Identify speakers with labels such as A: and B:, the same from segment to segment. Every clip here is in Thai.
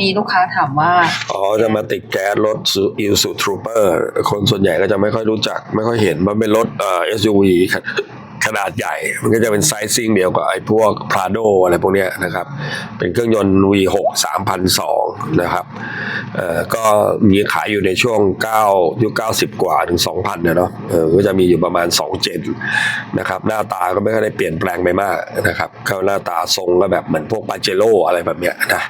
A: มีลูกค้าถามว่า
B: อ๋อ จะมาติดแก๊สรถอิลสูทรูเปอร์ คนส่วนใหญ่ก็จะไม่ค่อยรู้จัก ไม่ค่อยเห็น มันเป็นรถเอ่อ SUV ขนาดใหญ่ มันก็จะเป็นไซซิ่งเดียวกับไอ้พวก Prado อะไรพวกเนี้ยนะครับ เป็นเครื่องยนต์ V6 3,002 นะครับเอ่อก็มีขายอยู่ในช่วง 9 ยุค 90 กว่าถึง 2,000เนี่ยเนาะเออก็จะมีอยู่ประมาณ2เจนนะครับ หน้าตาก็ไม่ค่อยได้เปลี่ยนแปลงไปมากนะครับเขาหน้าตาทรงก็แบบเหมือนพวกปาเจโร่อะไรแบบเนี้ยนะ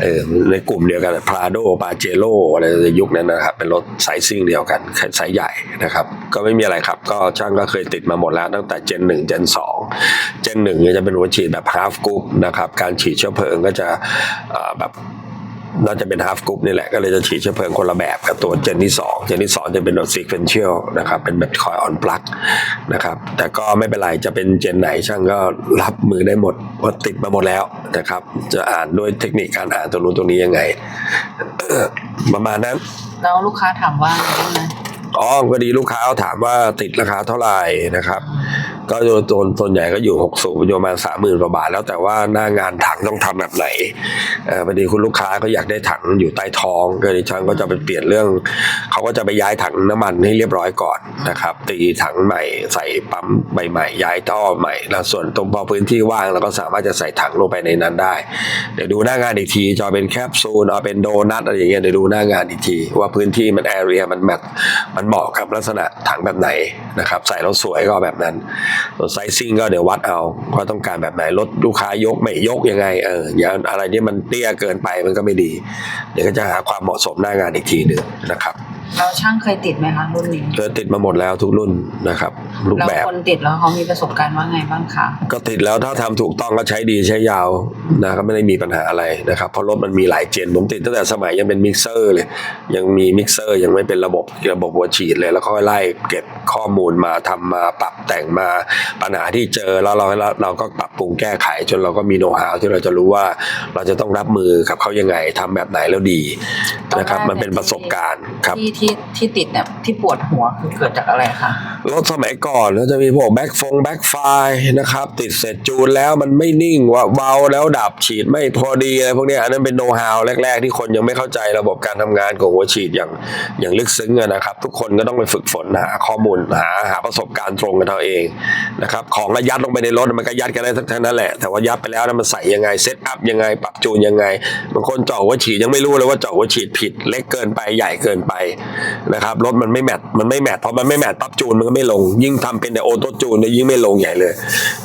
B: เออในกลุ่มเดียวกันพาโดปาเจโ o อะไรในยุคนั้นนะครับ เป็นรถไซซิ่งเดียวกันไซส์ใหญ่นะครับ ก็ไม่มีอะไรครับ ก็ช่างก็เคยติดมาหมดแล้วตั้งแต่เจนหนึ่งเจนสองเจนหนึ่งจะเป็นหัวฉีดแบบฮาฟกรุ๊ปนะครับ การฉีดเชื้อเพลิงก็จะแบบ น่าจะเป็นฮาฟกรุ๊ปนี่แหละ ก็เลยจะฉีดเชื้อเพลิงคนละแบบกับตัวเจนที่สองเจนที่สองจะเป็นแบบซีเควนเชียลนะครับ เป็นแบบคอยออนปลั๊กนะครับ แต่ก็ไม่เป็นไร จะเป็นเจนไหนช่างก็รับมือได้หมดเพราะติดมาหมดแล้วนะครับ จะอ่านด้วยเทคนิคการอ่านตัวนู้นตัวนี้ยังไง ประมาณนั้น
A: แล้วลูกค้าถามว่าอะไรบ้างนะ
B: อ๋อก็ดีลูกค้าเขาถามว่าติดราคาเท่าไหร่นะครับ ก็โดยตัวส่วนใหญ่ก็อยู่หกสูบอยู่ประมาณสามหมื่นกว่าบาท แล้วแต่ว่าหน้างานถังต้องทำแบบไหนอพอดีคุณลูกค้าก็อยากได้ถังอยู่ใต้ท้องก็ดิฉันก็จะไปเปลี่ยนเรื่อง เขาก็จะไปย้ายถังน้ำมันให้เรียบร้อยก่อนนะครับ ตีถังใหม่ใส่ปั๊มใบใหม่ ย้ายท่อใหม่ แล้วส่วนตรงพอพื้นที่ว่างเราก็สามารถจะใส่ถังลงไปในนั้นได้ เดี๋ยวดูหน้างานอีกทีจะเป็นแคปซูลเอาเป็นโดนัทอะไรอย่างเงี้ยเดี๋ยวดูหน้างานอีกที ว่าพื้นที่มันแอเรียมันแมทมันเหมาะกับลักษณะถังแบบไหนนะครับ ใส่แล้วสวยก็แบบนั้นส่วนไซซิ่งก็เดี๋ยววัดเอาว่าต้องการแบบไหนรถลูกค้ายกไม่ยกยังไงเอออย่าอะไรที่มันเตี้ยเกินไปมันก็ไม่ดี เดี๋ยวก็จะหาความเหมาะสมหน้างานอีกทีหนึ่งนะครับ
A: เราช่างเคยติดไหมคะรุ่นนี้
B: เธอติดมาหมดแล้วทุกรุ่นนะครับรูป
A: แล้ว
B: แบบ
A: คนติดแล้วเขามีประสบการณ์ว่าไงบ้างคะ
B: ก็ติดแล้วถ้าทำถูกต้องก็ใช้ดีใช้ยาวนะก็ไม่ได้มีปัญหาอะไรนะครับเพราะรถมันมีหลายเจนผมติดตั้งแต่สมัยยังเป็นมิกเซอร์เลยยังมีมิกเซอร์ยังไม่เป็นระบบระบบหัวฉีดเลย แล้วค่อยไล่เก็บข้อมูลมาทำมาปรับแต่งมาปัญหาที่เจอแล้วเราเราเราก็ปรับปรุงแก้ไขจนเราก็มีโน้ตฮาวที่เราจะรู้ว่าเราจะต้องรับมือกับเขายังไงทำแบบไหนแล้วดี นะครับมันเป็นประสบการณ์ครับ
A: ที่ที่ที่ติดเนี่ยที่ปวดหัวคือเกิดจากอะไรคะ
B: รถสมัยก่อนก็จะมีพวกแบ็คฟงแบ็คไฟนะครับ ติดเสร็จจูนแล้วมันไม่นิ่งว่าเบาแล้วดับฉีดไม่พอดีอะไรพวกเนี้ยอันนั้นเป็นโน้ตฮาวแรก ๆ ที่คนยังไม่เข้าใจระบบการทำงานของหัวฉีดอย่างอย่างลึกซึ้งอะนะครับ ทุกคนก็ต้องไปฝึกฝนหาข้อมูลหาหาประสบการณ์ตรงกันเอาเองนะครับของก็ยัดลงไปในรถมันก็ยัดกันได้ทั้งนั้นแหละแต่ว่ายัดไปแล้วนะมันใส่ยังไงเซตอัพยังไงปรับจูนยังไงบางคนเจาะหัวฉีดยังไม่รู้เลยว่าเจาะหัวฉีดผิดเล็กเกินไปใหญ่เกินไปนะครับรถมันไม่แมทมันไม่แมทพอมันไม่แมทปั๊บจูนมันก็ไม่ลง ยิ่งทำเป็นแต่โอโต้จูนเนี่ยยิ่งไม่ลงใหญ่เลย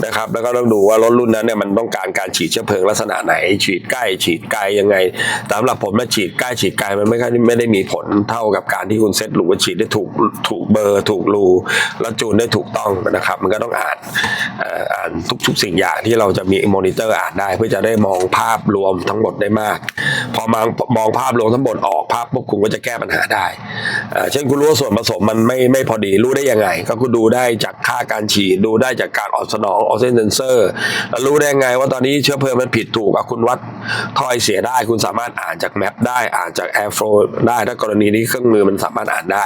B: นะครับแล้วก็ต้องดูว่ารถรุ่นนั้นเนี่ยมันต้องการการฉีดเชื้อเพลิงลักษณะไหน ฉีดใกล้ฉีดไกลยังไง ตามหลักผมว่าฉีดใกล้ฉีดไกลมันไม่ค่อยไม่ได้มีผลเท่ากับการที่คุณเซ็ตหรือว่าฉีดได้ถูกถูกเบอร์ถูกรูแล้วจูนได้ถูกต้องนะครับ มันก็ต้องอ่านอ่ออ่านทุกๆสิ่งอย่างที่เราจะมีมอนิเตอร์อ่านได้ เพื่อจะได้มองภาพรวมทั้งหมดได้มาก พอมองมองภาพรวมทั้งหมดออกภาพปุ๊บคุณก็จะแก้ปัญหาได้ เช่นคุณรู้ว่าส่วนผสมมันไม่ไม่พอดีรู้ได้ยังไง ก็คุณดูได้จากค่าการฉีดดูได้จากการออกสนองออกเซนเซนเซอร์แล้วรู้ได้ยังไงว่าตอนนี้เชื้อเพลิงมันผิดถูกคุณวัดถ้อยเสียได้ คุณสามารถอ่านจากแมปได้อ่านจากแอร์โฟลได้ถ้ากรณีนี้เครื่องมือมันสามารถอ่านได้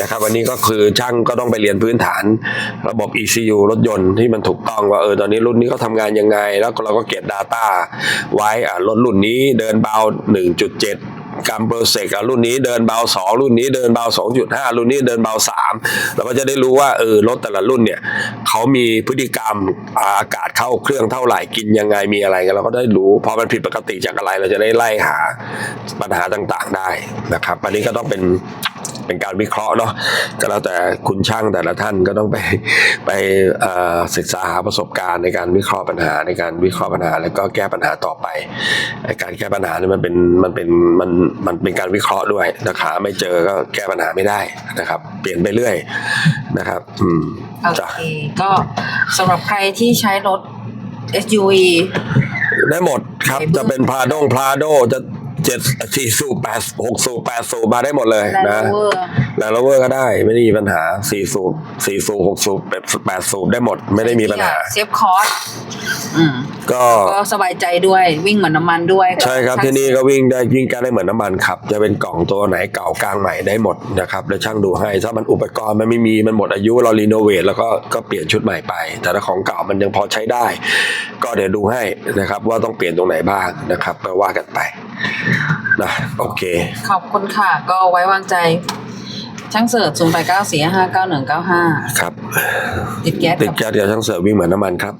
B: นะครับวันนี้ก็คือช่างก็ต้องไปเรียนพื้นฐานระบบ ECU รถยนต์ที่มันถูกต้องว่าเออตอนนี้รุ่นนี้เขาทำงานยังไง แล้วเราก็เก็บ Data ไว้รถรุ่นนี้เดินเบา 1.7 กรัมเปอร์เซกอะรุ่นนี้เดินเบา 2 รุ่นนี้เดินเบา 2.5 รุ่นนี้เดินเบา 3 เราก็จะได้รู้ว่าเออรถแต่ละรุ่นเนี่ยเขามีพฤติกรรมอากาศเข้าเครื่องเท่าไหร่กินยังไงมีอะไรกันเราก็ได้รู้พอมันผิดปกติจากอะไรเราจะได้ไล่หาปัญหาต่างๆได้นะครับอันนี้ก็ต้องเป็น เป็นการวิเคราะห์เนาะก็แล้วแต่คุณช่างแต่ละท่านก็ต้องไปไปเอ่อศึกษาหาประสบการณ์ในการวิเคราะห์ปัญหาในการวิเคราะห์ปัญหา แล้วก็แก้ปัญหาต่อไปไอ้การแก้ปัญหาเนี่ยมันเป็นมันเป็นมันมันเป็นการวิเคราะห์ด้วยนะคะไม่เจอก็แก้ปัญหาไม่ได้นะครับ เปลี่ยนไปเรื่อยนะครับ อืม
A: โอ
B: จ้ะ
A: เคก็สำหรับใครที่ใช้รถ SUV
B: ได้หมดครับ
A: ไอ้เบื้
B: จะ
A: อง
B: เป็นพาดงพาโดจะ เจ็ดสี่สูบแปดหกสูบแปดสูบมาได้หมดเลย
A: และ
B: นะ
A: โเวอร์
B: แลนด์โรเวอร์ก็ได้ไม่ได้มีปัญหาสี่สูบสี่สูบหกสูบแปดแปดสูบได้หมด ไม่ได้มีปัญหา
A: เซฟคอร์สอืม
B: ก็
A: ก็สบายใจด้วยวิ่งเหมือนน้ำมันด้วย
B: ใช่ครับ
A: ช่าง
B: ที่นี่ก็วิ่งได้วิ่งกันได้เหมือนน้ำมันครับ จะเป็นกล่องตัวไหนเก่ากลางใหม่ได้หมดนะครับแล้วช่างดูให้ถ้ามันอุปกรณ์มันไม่มีมันหมดอายุเรารีโนเวทแล้วก็ก็เปลี่ยนชุดใหม่ไป แต่ถ้าของเก่ามันยังพอใช้ได้ ก็เดี๋ยวดูให้นะครับ ว่าต้องเปลี่ยนตรงไหนบ้างนะครับก็ว่ากันไป นะโอเค
A: ขอบคุณค่ะ ก็ไว้วางใจ ช่างเสิร์ชศูนย์แปดเก้าสี่ห้าเก้าหนึ่งเก้าห้า
B: ครับ
A: ติดแก๊ส
B: ติด
A: กับ
B: แก๊สเดียวช่างเสิร์ฟวิ่งเหมือนน้ำมันครับ